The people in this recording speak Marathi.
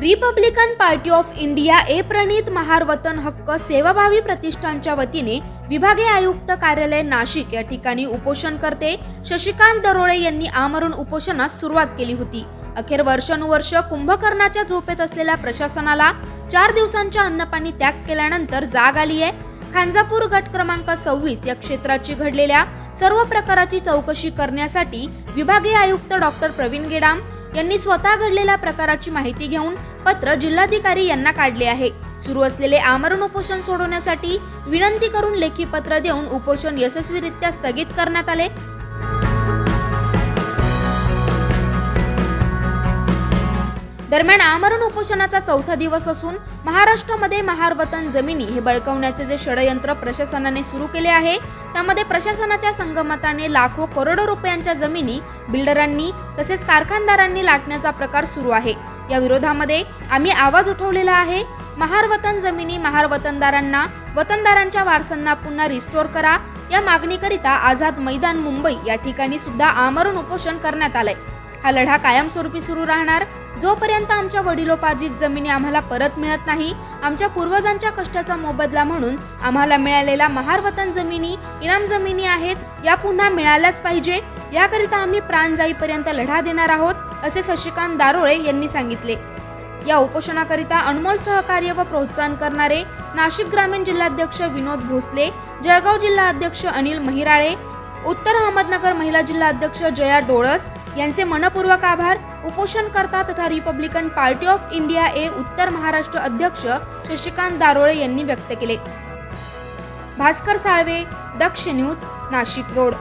Republican Party of India A प्रणित महार वतन हक्क सेवाभावी प्रतिष्ठानच्या वतीने विभागीय आयुक्त कार्यालय नाशिक या ठिकाणी उपोषण करते. शशिकांत दरोळे यांनी आमरण उपोषणास सुरुवात केली होती. अखेर वर्षानुवर्ष कुंभकर्णाच्या झोपेत असलेल्या प्रशासनाला चार दिवसांच्या अन्नपाणी त्याग केल्यानंतर जाग आली आहे. खांजापूर गट क्रमांक सव्वीस या क्षेत्राची घडलेल्या सर्व प्रकाराची चौकशी करण्यासाठी विभागीय आयुक्त डॉक्टर प्रवीण गेडाम यांनी स्वतः घडलेल्या प्रकाराची माहिती घेऊन पत्र जिल्हाधिकारी यांना काढले आहे. सुरू असलेले आमरण उपोषण सोडवण्यासाठी विनंती करून लेखी पत्र देऊन उपोषण यशस्वीरित्या स्थगित करण्यात आले. दरम्यान आमरण उपोषणाचा चौथा दिवस असून महाराष्ट्रामध्ये महारवतन जमिनी हे बळकवण्याचे जे षडयंत्र प्रशासनाने सुरू केले आहे त्यामध्ये प्रशासनाच्या संगमताने लाखो करोडो रुपयांच्या जमिनी बिल्डरांनी तसेच कारखानदारांनी लाटण्याचा प्रकार सुरू आहे. या विरोधामध्ये आम्ही आवाज उठवलेला आहे. महारवतन जमिनी महारवतनदारांना वतनदारांच्या वारसांना पुन्हा रिस्टोर करा. या मागणीकरिता आझाद मैदान मुंबई या ठिकाणी सुद्धा आमरण उपोषण करण्यात आलंय. हा लढा कायमस्वरूपी सुरू राहणार. जोपर्यंत आमच्या वडिलोपार्जित जमिनी आम्हाला परत मिळत नाही आमच्या पूर्वजांच्या कष्टाचा मोबदला म्हणून आम्हाला मिळालेल्या महारवतन जमिनी इनाम जमिनी आहेत या पुन्हा मिळाल्याच पाहिजे. याकरिता आम्ही प्राण जाईपर्यंत लढा देणार आहोत असे शशिकांत दारोळे यांनी सांगितले. या उपोषणाकरिता अनमोल सहकार्य व प्रोत्साहन करणारे नाशिक ग्रामीण जिल्हाध्यक्ष विनोद भोसले जळगाव जिल्हा अध्यक्ष अनिल महिराळे उत्तर अहमदनगर महिला जिल्हा अध्यक्ष जया डोळस यांचे मनपूर्वक आभार. उपोषणकर्ता तथा Republican Party of India A उत्तर महाराष्ट्र अध्यक्ष शशिकांत दारोळे यांनी व्यक्त केले. Bhaskar Salve Daksh news Nashik road.